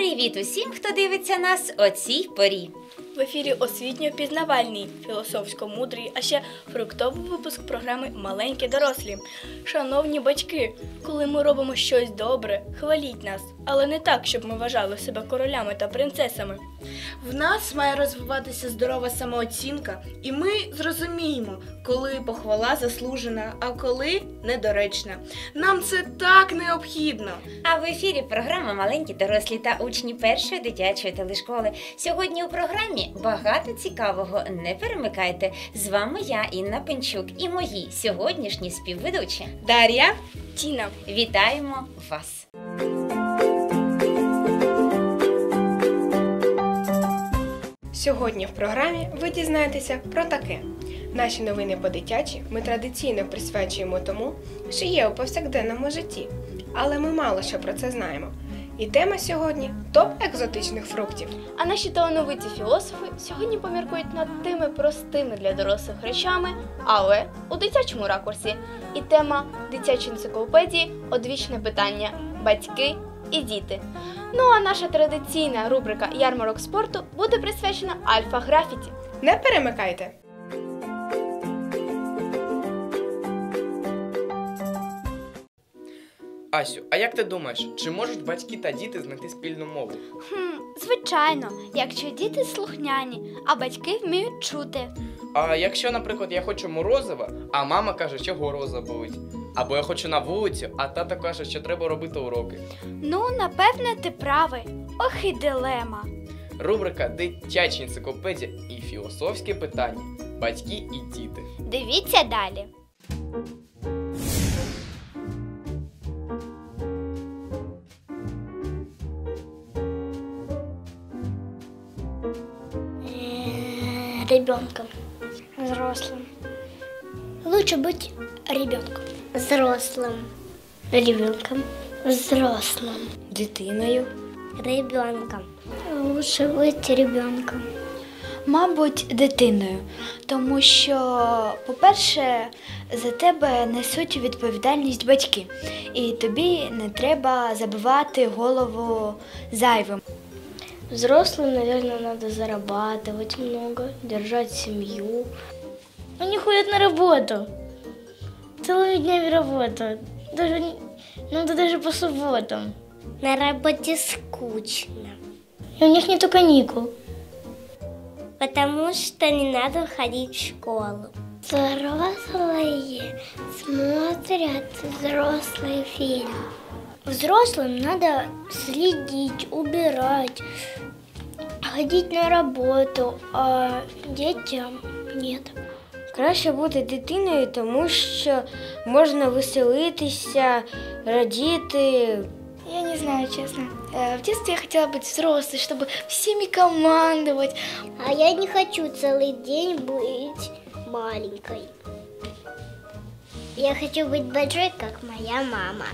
Привіт усім, хто дивиться нас о цій порі. В ефірі освітньо-пізнавальний, філософсько-мудрий, а ще фруктовий випуск програми Маленькі дорослі. Шановні батьки, коли ми робимо щось добре, хваліть нас, але не так, щоб ми вважали себе королями та принцесами. В нас має розвиватися здорова самооцінка, і ми зрозуміємо, коли похвала заслужена, а коли недоречна. Нам це так необхідно. А в ефірі програма Маленькі дорослі та учні першої дитячої телешколи. Сьогодні у програмі багато цікавого. Не перемикайте. З вами я, Інна Пенчук, і мої сьогоднішні співведучі. Дар'я, Тіна, Вітаємо вас! Сьогодні в програмі ви дізнаєтеся про таке. Наші новини по-дитячі ми традиційно присвячуємо тому, що є у повсякденному житті, але ми мало що про це знаємо. І тема сьогодні топ екзотичних фруктів. а наші талановиті філософи сьогодні поміркують над тими простими для дорослих речами, але у дитячому ракурсі. І тема дитячої енциклопедії одвічне питання батьки і діти. Ну а наша традиційна рубрика Ярмарок спорту буде присвячена альфа-графіті. Не перемикайте! Асю, а як ти думаєш, чи можуть батьки та діти знайти спільну мову? Хм, звичайно, якщо діти слухняні, а батьки вміють чути. А якщо, наприклад, я хочу морозива, а мама каже, що гороза болить. Або я хочу на вулицю, а тата каже, що треба робити уроки. Ну, напевне, ти правий. Ох і дилема. Рубрика Дитяча енциклопедія і філософські питання. Батьки і діти. Дивіться далі. Ребенком. Взрослым. Лучше быть ребенком. Взрослым. Ребенком. Взрослым. Дитиною. Ребенком. Лучше быть ребенком. Мабуть, дитиною, тому що, по-перше, за тебе несуть відповідальність батьки, і тобі не треба забивати голову зайвим. Взрослым, наверное, надо зарабатывать много, держать семью. Они ходят на работу. Целыми днями работают. Даже, иногда даже по субботам. На работе скучно. И у них нету каникул. Потому что не надо ходить в школу. Взрослые смотрят взрослый фильм. Взрослым надо следить, убирать, ходить на работу, а детям нет. Краще бути дитиною, тому що можна веселитися, радіти. Я не знаю, честно. Э, В детстве я хотела быть взрослой, чтобы всеми командовать. А я не хочу целый день быть маленькой. Я хочу быть большой, как моя мама.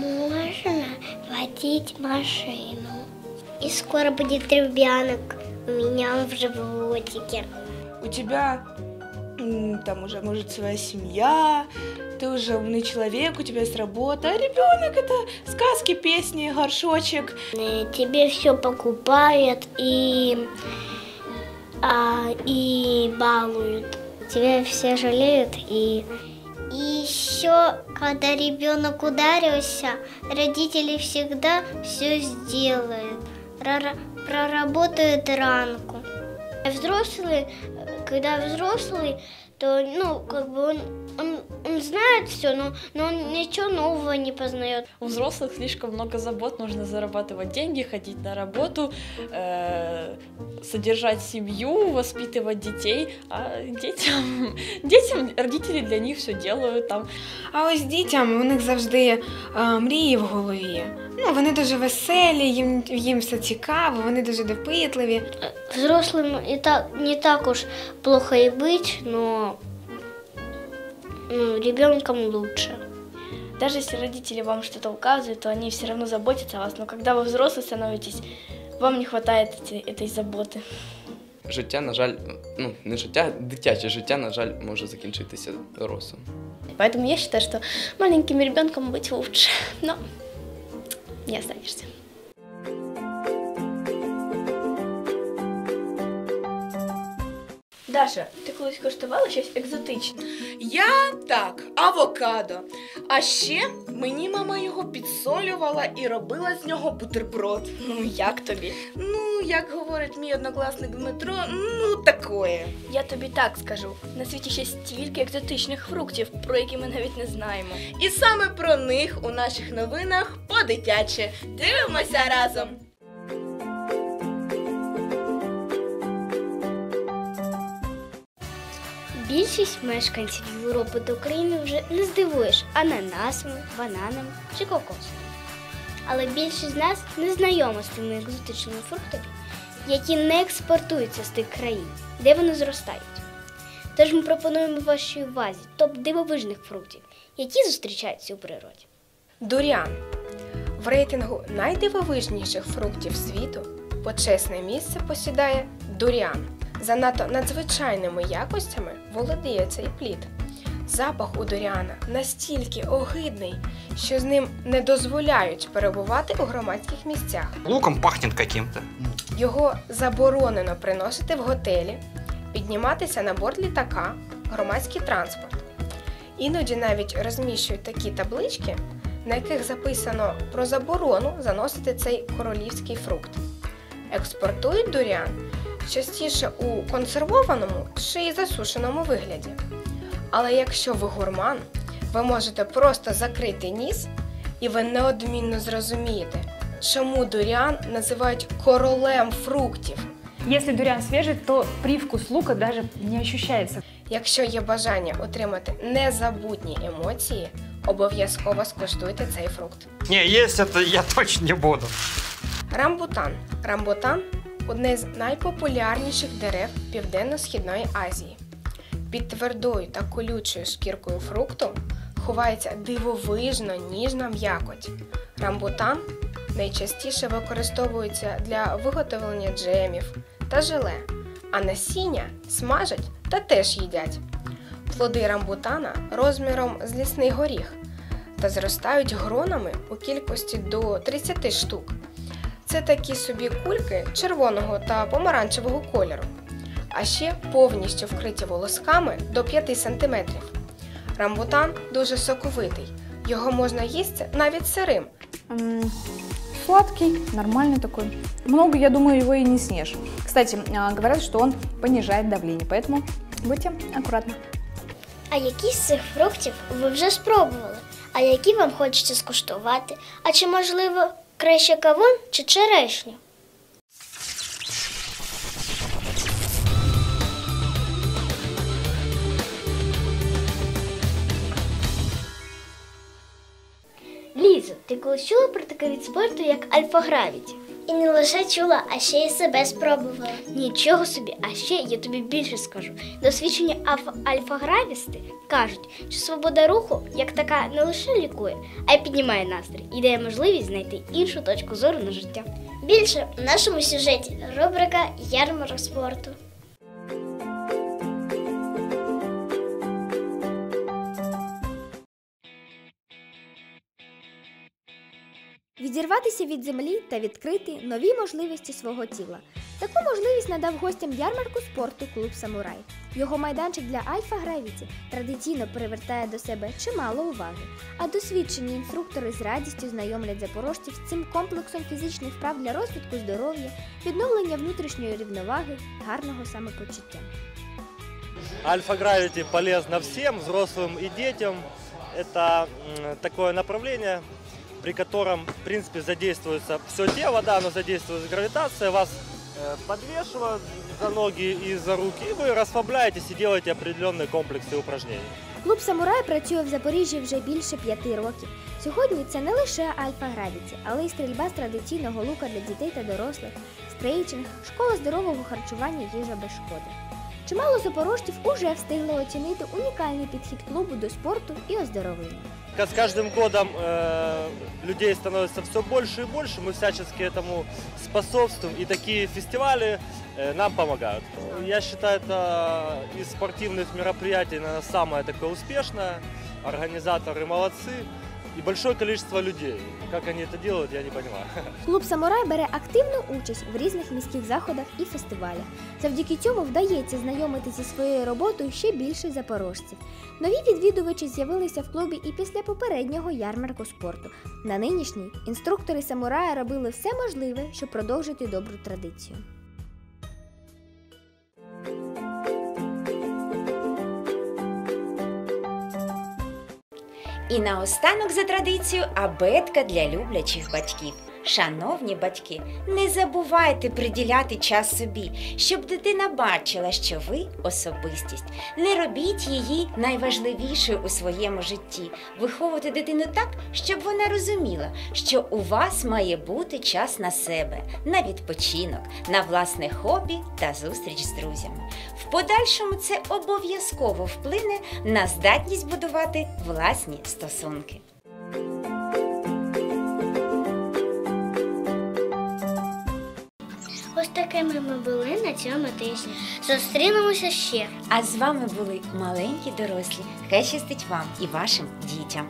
Можно водить машину. И скоро будет ребенок у меня в животике. у тебя там уже может своя семья, ты уже умный человек, у тебя есть работа, а ребенок это сказки, песни, горшочек. Э, Тебе все покупают и, а, и балуют. Тебя все жалеют и еще, когда ребенок ударился, родители всегда все сделают, прора- проработают ранку. А Взрослый, э, когда взрослый, то ну как бы он он, он знает все, но, но он ничего нового не познает. У взрослых слишком много забот, нужно зарабатывать деньги, ходить на работу, э, содержать семью, воспитывать детей, а детям, детям родители для них все делают там. А ось дітям у них завжди е, мрії в голові. Ну, вони дуже веселі, їм, їм все цікаво, вони дуже допитливі. Взрослым и так не так уж плохо и быть, но ну, ребенком лучше. Даже если родители вам что-то указывают, то они все равно заботятся о вас. Но когда вы взрослый становитесь, вам не хватает эти- этой заботы. Життя, на жаль, ну не життя, дитяче життя, на жаль, може закінчитися дорослим. Поэтому я считаю, что маленьким ребенком быть лучше. Но не останешься. Даша, ти колись коштувала щось екзотичне? Я так, авокадо. А ще мені мама його підсолювала і робила з нього бутерброд. Ну як тобі? Ну, як говорить мій однокласник Дмитро, ну такое. Я тобі так скажу: на світі ще стільки екзотичних фруктів, про які ми навіть не знаємо. І саме про них у наших новинах по-дитяче. Дивимося разом. Більшість мешканців Європи та України вже не здивуєш ананасами, бананами чи кокосом. Але більшість з нас не знайома з тими екзотичними фруктами, які не експортуються з тих країн, де вони зростають. Тож ми пропонуємо вашій увазі топ дивовижних фруктів, які зустрічаються у природі. Дуріан. В рейтингу найдивовижніших фруктів світу почесне місце посідає дуріан. Занадто надзвичайними якостями володіє цей плід. Запах у дуріана настільки огидний, що з ним не дозволяють перебувати у громадських місцях. Луком пахнет каким-то. Його заборонено приносити в готелі, підніматися на борт літака, громадський транспорт. Іноді навіть розміщують такі таблички, на яких записано про заборону заносити цей королівський фрукт. Експортують дуріан частіше у консервованому чи й засушеному вигляді. Але якщо ви гурман, ви можете просто закрити ніс, і ви неодмінно зрозумієте, чому дуріан називають королем фруктів. Если дуриан свежий, то привкус лука даже не ощущается. Якщо є бажання отримати незабутні емоції, обов'язково скуштуйте цей фрукт. Не, есть это я точно не буду. Рамбутан. Рамбутан одне з найпопулярніших дерев Південно-Східної Азії. Під твердою та колючою шкіркою фрукту ховається дивовижно ніжна м'якоть. Рамбутан найчастіше використовується для виготовлення джемів та желе, а насіння смажать та теж їдять. Плоди рамбутана розміром з лісний горіх та зростають гронами у кількості до 30 штук. Це такі собі кульки червоного та помаранчевого кольору, а ще повністю вкриті волосками до 5 см. Рамбутан дуже соковитий, його можна їсти навіть сирим. М, Сладкий, нормальный такой. Много, я думаю, его и не съешь. Кстати, а, говорят, что он понижает давление, поэтому будьте аккуратны. А які з цих фруктів ви вже спробували? А які вам хочеться скуштувати? А чи можливо краще кавун чи черешню? Лізо, ти колись чула про такий від спорту, як альфа-гравіті? І не лише чула, а ще й себе спробувала. Нічого собі, а ще я тобі більше скажу. Досвідчені альфа-гравісти кажуть, що свобода руху як така не лише лікує, а й піднімає настрій і дає можливість знайти іншу точку зору на життя. Більше в нашому сюжеті рубрика Ярмарок спорту. Відірватися від землі та відкрити нові можливості свого тіла. Таку можливість надав гостям ярмарку спорту клуб Самурай. Його майданчик для Альфа Гравіті традиційно привертає до себе чимало уваги, а досвідчені інструктори з радістю знайомлять запорожців з цим комплексом фізичних вправ для розвитку здоров'я, відновлення внутрішньої рівноваги, гарного самопочуття. Альфа-гравити полезно всем, взрослым и детям. Это м, такое направление, при котором, в принципе, задействуется все тело, да, но задействуется гравитация, вас э, подвешивают за ноги и за руки, и вы расслабляетесь и делаете определенные комплексы упражнений. Клуб Самурай працює в Запоріжжі вже більше п'яти років. Сьогодні це не лише Альфа Гравіті, але й стрільба з традиційного лука для дітей та дорослих, стрейчинг, школа здорового харчування їжа без шкоди. Чимало запорожців уже встигли оцінити унікальний підхід клубу до спорту і оздоровлення. С каждым годом э, людей становится все больше и больше, мы всячески этому способствуем, и такие фестивали э, нам помогают. Я считаю, это из спортивных мероприятий, наверное, самое такое успешное. Организаторы молодцы. И большое количество людей. Как они это делают, я не понимаю. Клуб Самурай бере активну участь в різних міських заходах і фестивалях. Завдяки цьому вдається знайомити зі своєю роботою ще більше запорожців. Нові відвідувачі з'явилися в клубі і після попереднього ярмарку спорту. На нинішній інструктори самурая робили все можливе, щоб продовжити добру традицію. І наостанок за традицією абетка для люблячих батьків. Шановні батьки, не забувайте приділяти час собі, щоб дитина бачила, що ви особистість. Не робіть її найважливішою у своєму житті. Виховуйте дитину так, щоб вона розуміла, що у вас має бути час на себе, на відпочинок, на власне хобі та зустріч з друзями. В подальшому це обов'язково вплине на здатність будувати власні стосунки. Такими ми були на цьому тижні. Зустрінемося ще. А з вами були маленькі дорослі. Хай щастить вам і вашим дітям.